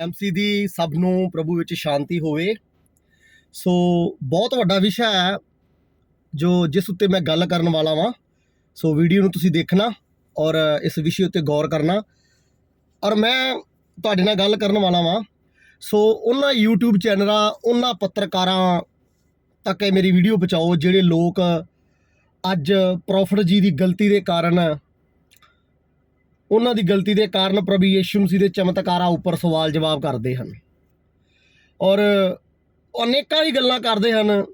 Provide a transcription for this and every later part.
MC ਦੀ ਸਭ ਨੂੰ ਪ੍ਰਭੂ ਵਿੱਚ ਸ਼ਾਂਤੀ ਹੋਵੇ। ਸੋ ਬਹੁਤ ਵੱਡਾ ਵਿਸ਼ਾ ਹੈ ਜੋ ਜਿਸ ਉੱਤੇ ਮੈਂ ਗੱਲ ਕਰਨ ਵਾਲਾ ਵਾਂ। ਸੋ ਵੀਡੀਓ ਨੂੰ ਤੁਸੀਂ ਦੇਖਣਾ ਔਰ ਇਸ ਵਿਸ਼ੇ ਉੱਤੇ ਗੌਰ ਕਰਨਾ। ਔਰ ਮੈਂ ਤੁਹਾਡੇ ਨਾਲ ਗੱਲ ਕਰਨ ਵਾਲਾ ਵਾਂ। ਸੋ ਉਹਨਾਂ YouTube ਚੈਨਲਾਂ, ਉਹਨਾਂ ਪੱਤਰਕਾਰਾਂ ਤੱਕ ਇਹ ਮੇਰੀ ਵੀਡੀਓ ਪਹੁੰਚਾਓ ਜਿਹੜੇ ਲੋਕ ਅੱਜ ਪ੍ਰੋਫਟ ਜੀ ਦੀ ਗਲਤੀ ਦੇ ਕਾਰਨ ਉਹਨਾਂ ਦੀ ਗਲਤੀ ਦੇ ਕਾਰਨ ਪ੍ਰਭੂ ਯੀਸ਼ੂ ਮਸੀਹ ਦੇ ਚਮਤਕਾਰਾਂ ਉੱਪਰ ਸਵਾਲ ਜਵਾਬ ਕਰਦੇ ਹਨ। ਔਰ ਅਨੇਕਾਂ ਹੀ ਗੱਲਾਂ ਕਰਦੇ ਹਨ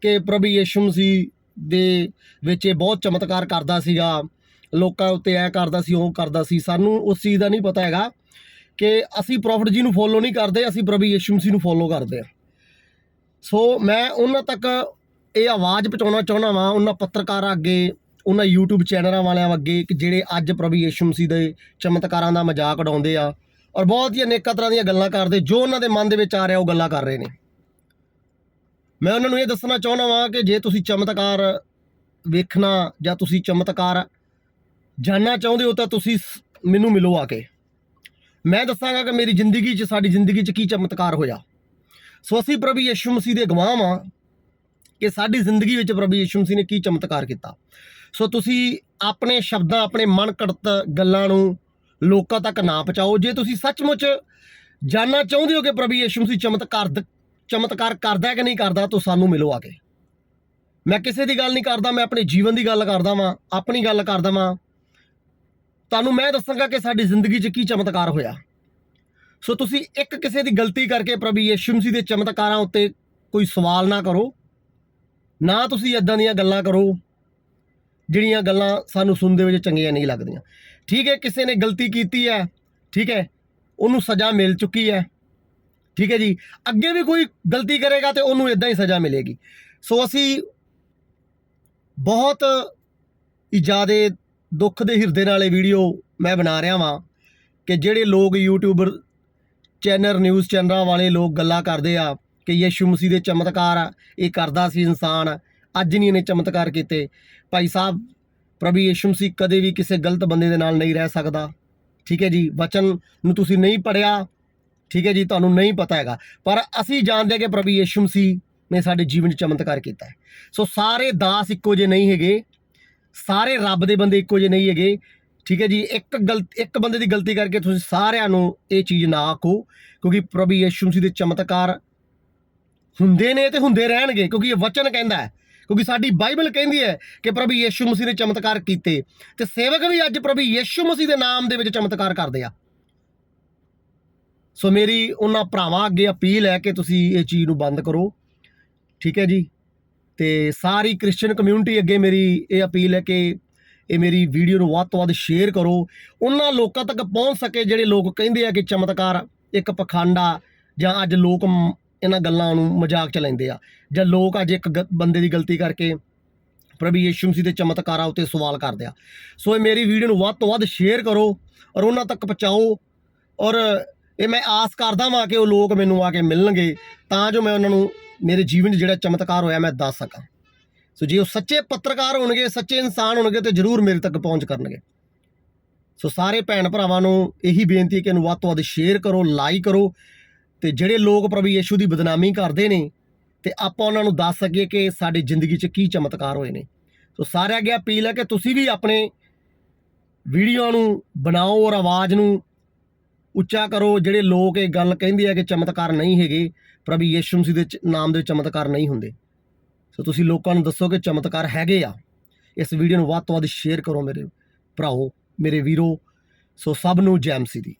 ਕਿ ਪ੍ਰਭੂ ਯੀਸ਼ੂ ਮਸੀਹ ਦੇ ਵਿੱਚ ਇਹ ਬਹੁਤ ਚਮਤਕਾਰ ਕਰਦਾ ਸੀਗਾ। ਲੋਕਾਂ ਉੱਤੇ ਐ ਕਰਦਾ ਸੀ, ਉਹ ਕਰਦਾ ਸੀ। ਸਾਨੂੰ ਉਸ ਚੀਜ਼ ਦਾ ਨਹੀਂ ਪਤਾ ਹੈਗਾ ਕਿ ਅਸੀਂ ਪ੍ਰੋਫਟ ਜੀ ਨੂੰ ਫੋਲੋ ਨਹੀਂ ਕਰਦੇ, ਅਸੀਂ ਪ੍ਰਭੂ ਯੀਸ਼ੂ ਮਸੀਹ ਨੂੰ ਫੋਲੋ ਕਰਦੇ ਹਾਂ। ਸੋ ਮੈਂ ਉਹਨਾਂ ਤੱਕ ਇਹ ਆਵਾਜ਼ ਪਹੁੰਚਾਉਣਾ ਚਾਹੁੰਦਾ ਵਾਂ, ਉਹਨਾਂ ਪੱਤਰਕਾਰਾਂ ਅੱਗੇ ਉਹਨਾਂ YouTube ਚੈਨਲਾਂ ਵਾਲਿਆਂ ਅੱਗੇ ਕਿ ਜਿਹੜੇ ਅੱਜ ਪ੍ਰਭੂ ਯੀਸ਼ੂ ਮਸੀਹ ਦੇ ਚਮਤਕਾਰਾਂ ਦਾ ਮਜ਼ਾਕ ਉਡਾਉਂਦੇ ਆ ਔਰ ਬਹੁਤ ਹੀ ਅਨੇਕਾਂ ਤਰ੍ਹਾਂ ਦੀਆਂ ਗੱਲਾਂ ਕਰਦੇ, ਜੋ ਉਹਨਾਂ ਦੇ ਮਨ ਦੇ ਵਿੱਚ ਆ ਰਿਹਾ, ਉਹ ਗੱਲਾਂ ਕਰ ਰਹੇ ਨੇ। ਮੈਂ ਉਹਨਾਂ ਨੂੰ ਇਹ ਦੱਸਣਾ ਚਾਹੁੰਦਾ ਵਾਂ ਕਿ ਜੇ ਤੁਸੀਂ ਚਮਤਕਾਰ ਵੇਖਣਾ ਜਾਂ ਤੁਸੀਂ ਚਮਤਕਾਰ ਜਾਣਨਾ ਚਾਹੁੰਦੇ ਹੋ ਤਾਂ ਤੁਸੀਂ ਸ- ਮੈਨੂੰ ਮਿਲੋ ਆ ਕੇ। ਮੈਂ ਦੱਸਾਂਗਾ ਕਿ ਮੇਰੀ ਜ਼ਿੰਦਗੀ 'ਚ, ਸਾਡੀ ਜ਼ਿੰਦਗੀ 'ਚ ਕੀ ਚਮਤਕਾਰ ਹੋਇਆ। ਸੋ ਅਸੀਂ ਪ੍ਰਭੂ ਯੀਸ਼ੂ ਮਸੀਹ ਦੇ ਗਵਾਹ ਵਾਂ ਕਿ ਸਾਡੀ ਜ਼ਿੰਦਗੀ ਵਿੱਚ ਪ੍ਰਭੂ ਯੀਸ਼ੂ ਮਸੀਹ ਨੇ ਕੀ ਚਮਤਕਾਰ ਕੀਤਾ। ਸੋ ਤੁਸੀਂ ਆਪਣੇ ਸ਼ਬਦਾਂ, ਆਪਣੇ ਮਨ ਕੜਤ ਗੱਲਾਂ ਨੂੰ ਲੋਕਾਂ ਤੱਕ ਨਾ ਪਹੁੰਚਾਓ। ਜੇ ਤੁਸੀਂ ਸੱਚਮੁੱਚ ਜਾਣਨਾ ਚਾਹੁੰਦੇ ਹੋ ਕਿ ਪ੍ਰਭੂ ਯੀਸ਼ੂ ਮਸੀਹ ਚਮਤਕਾਰ ਚਮਤਕਾਰ ਕਰਦਾ ਹੈ ਕਿ ਨਹੀਂ ਕਰਦਾ, ਤਾਂ ਸਾਨੂੰ ਮਿਲੋ ਆ ਕੇ। ਮੈਂ ਕਿਸੇ ਦੀ ਗੱਲ ਨਹੀਂ ਕਰਦਾ, ਮੈਂ ਆਪਣੇ ਜੀਵਨ ਦੀ ਗੱਲ ਕਰਦਾ ਵਾਂ, ਆਪਣੀ ਗੱਲ ਕਰਦਾ ਵਾਂ। ਤੁਹਾਨੂੰ ਮੈਂ ਦੱਸਾਂਗਾ ਕਿ ਸਾਡੀ ਜ਼ਿੰਦਗੀ 'ਚ ਕੀ ਚਮਤਕਾਰ ਹੋਇਆ। ਸੋ ਤੁਸੀਂ ਇੱਕ ਕਿਸੇ ਦੀ ਗਲਤੀ ਕਰਕੇ ਪ੍ਰਭੂ ਯੀਸ਼ੂ ਮਸੀਹ ਦੇ ਚਮਤਕਾਰਾਂ ਉੱਤੇ ਕੋਈ ਸਵਾਲ ਨਾ ਕਰੋ। ਨਾ ਤੁਸੀਂ ਇਦਾਂ ਦੀਆਂ ਗੱਲਾਂ ਕਰੋ। ਜਿਹੜੀਆਂ ਗੱਲਾਂ ਸਾਨੂੰ ਸੁਣਦੇ ਵਿੱਚ ਚੰਗੀਆਂ ਨਹੀਂ ਲੱਗਦੀਆਂ। ਠੀਕ ਹੈ ਕਿਸੇ ਨੇ ਗਲਤੀ ਕੀਤੀ ਹੈ ਠੀਕ ਹੈ ਉਹਨੂੰ ਸਜ਼ਾ ਮਿਲ ਚੁੱਕੀ ਹੈ। ਠੀਕ ਹੈ ਜੀ ਅੱਗੇ ਵੀ ਕੋਈ ਗਲਤੀ ਕਰੇਗਾ ਤੇ ਉਹਨੂੰ ਇਦਾਂ ਹੀ ਸਜ਼ਾ ਮਿਲੇਗੀ। ਸੋ ਅਸੀਂ ਬਹੁਤ ਹੀ ਜ਼ਿਆਦਾ ਦੁੱਖ ਦੇ ਹਿਰਦੇ ਨਾਲ ਇਹ ਵੀਡੀਓ ਮੈਂ ਬਣਾ ਰਿਹਾ ਵਾਂ ਕਿ ਜਿਹੜੇ ਲੋਕ ਯੂਟਿਊਬਰ ਚੈਨਲ ਨਿਊਜ਼ ਚੈਨਲਾਂ ਵਾਲੇ ਲੋਕ ਗੱਲਾਂ ਕਰਦੇ ਆ ਕਿ ਯਿਸੂ ਮਸੀਹ ਦੇ ਚਮਤਕਾਰ ਆ, ਇਹ ਕਰਦਾ ਸੀ ਇਨਸਾਨ। ਅੱਜ ਨਹੀਂ ਇਹਨੇ ਚਮਤਕਾਰ ਕੀਤੇ। ਭਾਈ ਸਾਹਿਬ, ਪ੍ਰਭੂ ਯਿਸੂ ਮਸੀਹ ਕਦੇ ਵੀ ਕਿਸੇ ਗਲਤ ਬੰਦੇ ਦੇ ਨਾਲ ਨਹੀਂ ਰਹਿ ਸਕਦਾ। ਠੀਕ ਹੈ ਜੀ, ਵਚਨ ਨੂੰ ਤੁਸੀਂ ਨਹੀਂ ਪੜਿਆ ਠੀਕ ਹੈ ਜੀ, ਤੁਹਾਨੂੰ ਨਹੀਂ ਪਤਾ ਹੈਗਾ। ਪਰ ਅਸੀਂ ਜਾਣਦੇ ਹਾਂ ਕਿ ਪ੍ਰਭੂ ਯਿਸੂ ਮਸੀਹ ਨੇ ਸਾਡੇ ਜੀਵਨ 'ਚ ਚਮਤਕਾਰ ਕੀਤਾ ਹੈ। ਸੋ ਸਾਰੇ ਦਾਸ ਇੱਕੋ ਜਿਹੇ ਨਹੀਂ ਹੈਗੇ। ਸਾਰੇ ਰੱਬ ਦੇ ਬੰਦੇ ਇੱਕੋ ਜਿਹੇ ਨਹੀਂ ਹੈਗੇ। ਠੀਕ ਹੈ ਜੀ, ਇੱਕ ਗਲਤ ਇੱਕ ਬੰਦੇ ਦੀ ਗਲਤੀ ਕਰਕੇ ਤੁਸੀਂ ਸਾਰਿਆਂ ਨੂੰ ਇਹ ਚੀਜ਼ ਨਾ ਆਖੋ, ਕਿਉਂਕਿ ਪ੍ਰਭੂ ਯਿਸੂ ਮਸੀਹ ਦੇ ਚਮਤਕਾਰ ਹੁੰਦੇ ਨੇ ਤੇ ਹੁੰਦੇ ਰਹਿਣਗੇ, ਕਿਉਂਕਿ ਇਹ ਵਚਨ ਕਹਿੰਦਾ ਹੈ। ਕਿਉਂਕਿ ਸਾਡੀ ਬਾਈਬਲ ਕਹਿੰਦੀ ਹੈ ਕਿ ਪ੍ਰਭੂ ਯਿਸੂ ਮਸੀਹ ਨੇ ਚਮਤਕਾਰ ਕੀਤੇ ਤੇ ਸੇਵਕ ਵੀ ਅੱਜ ਪ੍ਰਭੂ ਯਿਸੂ ਮਸੀਹ ਦੇ ਨਾਮ ਦੇ ਵਿੱਚ ਚਮਤਕਾਰ ਕਰਦੇ ਆ। ਸੋ ਮੇਰੀ ਉਹਨਾਂ ਭਰਾਵਾਂ ਅੱਗੇ ਅਪੀਲ ਹੈ ਕਿ ਤੁਸੀਂ ਇਹ ਚੀਜ਼ ਨੂੰ ਬੰਦ ਕਰੋ। ਠੀਕ ਹੈ ਜੀ? ਤੇ ਸਾਰੀ ਕ੍ਰਿਸਚੀਅਨ ਕਮਿਊਨਿਟੀ ਅੱਗੇ ਮੇਰੀ ਇਹ ਅਪੀਲ ਹੈ ਕਿ ਇਹ ਮੇਰੀ ਵੀਡੀਓ ਨੂੰ ਵੱਧ ਤੋਂ ਵੱਧ ਸ਼ੇਅਰ ਕਰੋ। ਉਹਨਾਂ ਲੋਕਾਂ ਤੱਕ ਪਹੁੰਚ ਸਕੇ ਜਿਹੜੇ ਲੋਕ ਕਹਿੰਦੇ ਆ ਕਿ ਚਮਤਕਾਰ ਇੱਕ ਪਖੰਡਾ ਜਾਂ ਅੱਜ ਲੋਕ ਇਹਨਾਂ ਗੱਲਾਂ ਨੂੰ ਮਜ਼ਾਕ ਚ ਲੈਂਦੇ ਆ। ਜਾਂ ਲੋਕ ਅੱਜ ਇੱਕ ਗ- ਬੰਦੇ ਦੀ ਗਲਤੀ ਕਰਕੇ ਪ੍ਰਭੂ ਯੀਸ਼ੂ ਮਸੀਹ ਦੇ ਚਮਤਕਾਰਾਂ ਉੱਤੇ ਸਵਾਲ ਕਰਦੇ ਆ। ਸੋ ਇਹ ਮੇਰੀ ਵੀਡੀਓ ਨੂੰ ਵੱਧ ਤੋਂ ਵੱਧ ਸ਼ੇਅਰ ਕਰੋ ਔਰ ਉਹਨਾਂ ਤੱਕ ਪਹੁੰਚਾਓ। ਔਰ ਇਹ ਮੈਂ ਆਸ ਕਰਦਾ ਵਾਂ ਕਿ ਉਹ ਲੋਕ ਮੈਨੂੰ ਆ ਕੇ ਮਿਲਣਗੇ, ਤਾਂ ਜੋ ਮੈਂ ਉਹਨਾਂ ਨੂੰ ਮੇਰੇ ਜੀਵਨ 'ਚ ਜਿਹੜਾ ਚਮਤਕਾਰ ਹੋਇਆ ਮੈਂ ਦੱਸ ਸਕਾਂ। ਸੋ ਜੇ ਉਹ ਸੱਚੇ ਪੱਤਰਕਾਰ ਹੋਣਗੇ, ਸੱਚੇ ਇਨਸਾਨ ਹੋਣਗੇ, ਤੇ ਜ਼ਰੂਰ ਮੇਰੇ ਤੱਕ ਪਹੁੰਚ ਕਰਨਗੇ। ਸੋ ਸਾਰੇ ਭੈਣ ਭਰਾਵਾਂ ਨੂੰ ਇਹੀ ਬੇਨਤੀ ਹੈ ਕਿ ਇਹਨੂੰ ਵੱਧ ਤੋਂ ਵੱਧ ਸ਼ੇਅਰ ਕਰੋ ਲਾਈਕ ਕਰੋ ਤੇ ਜਿਹੜੇ ਲੋਕ ਪ੍ਰਭੂ ਯੇਸ਼ੂ ਦੀ ਬਦਨਾਮੀ ਕਰਦੇ ਨੇ, ਤੇ ਆਪਾਂ ਉਹਨਾਂ ਨੂੰ ਦੱਸ ਸਕੀਏ ਕਿ ਸਾਡੀ ਜ਼ਿੰਦਗੀ 'ਚ ਕੀ ਚਮਤਕਾਰ ਹੋਏ ਨੇ। ਸੋ ਸਾਰਿਆਂ ਅੱਗੇ ਅਪੀਲ ਹੈ ਕਿ ਤੁਸੀਂ ਵੀ ਆਪਣੇ ਵੀਡੀਓ ਨੂੰ ਬਣਾਓ ਔਰ ਆਵਾਜ਼ ਨੂੰ ਉੱਚਾ ਕਰੋ। ਜਿਹੜੇ ਲੋਕ ਇਹ ਗੱਲ ਕਹਿੰਦੇ ਆ ਕਿ ਚਮਤਕਾਰ ਨਹੀਂ ਹੈਗੇ, ਪ੍ਰਭੂ ਯੇਸ਼ੂ ਮਸੀਹ ਦੇ ਚ- ਨਾਮ ਦੇ ਚਮਤਕਾਰ ਨਹੀਂ ਹੁੰਦੇ। ਸੋ ਤੁਸੀਂ ਲੋਕਾਂ ਨੂੰ ਦੱਸੋ ਕਿ ਚਮਤਕਾਰ ਹੈਗੇ ਆ। ਇਸ ਵੀਡੀਓ ਨੂੰ ਵੱਧ ਤੋਂ ਵੱਧ ਸ਼ੇਅਰ ਕਰੋ ਮੇਰੇ ਭਰਾਓ, ਮੇਰੇ ਵੀਰੋ। ਸੋ ਸਭ ਨੂੰ ਜੈ ਮਸੀਹ ਦੀ।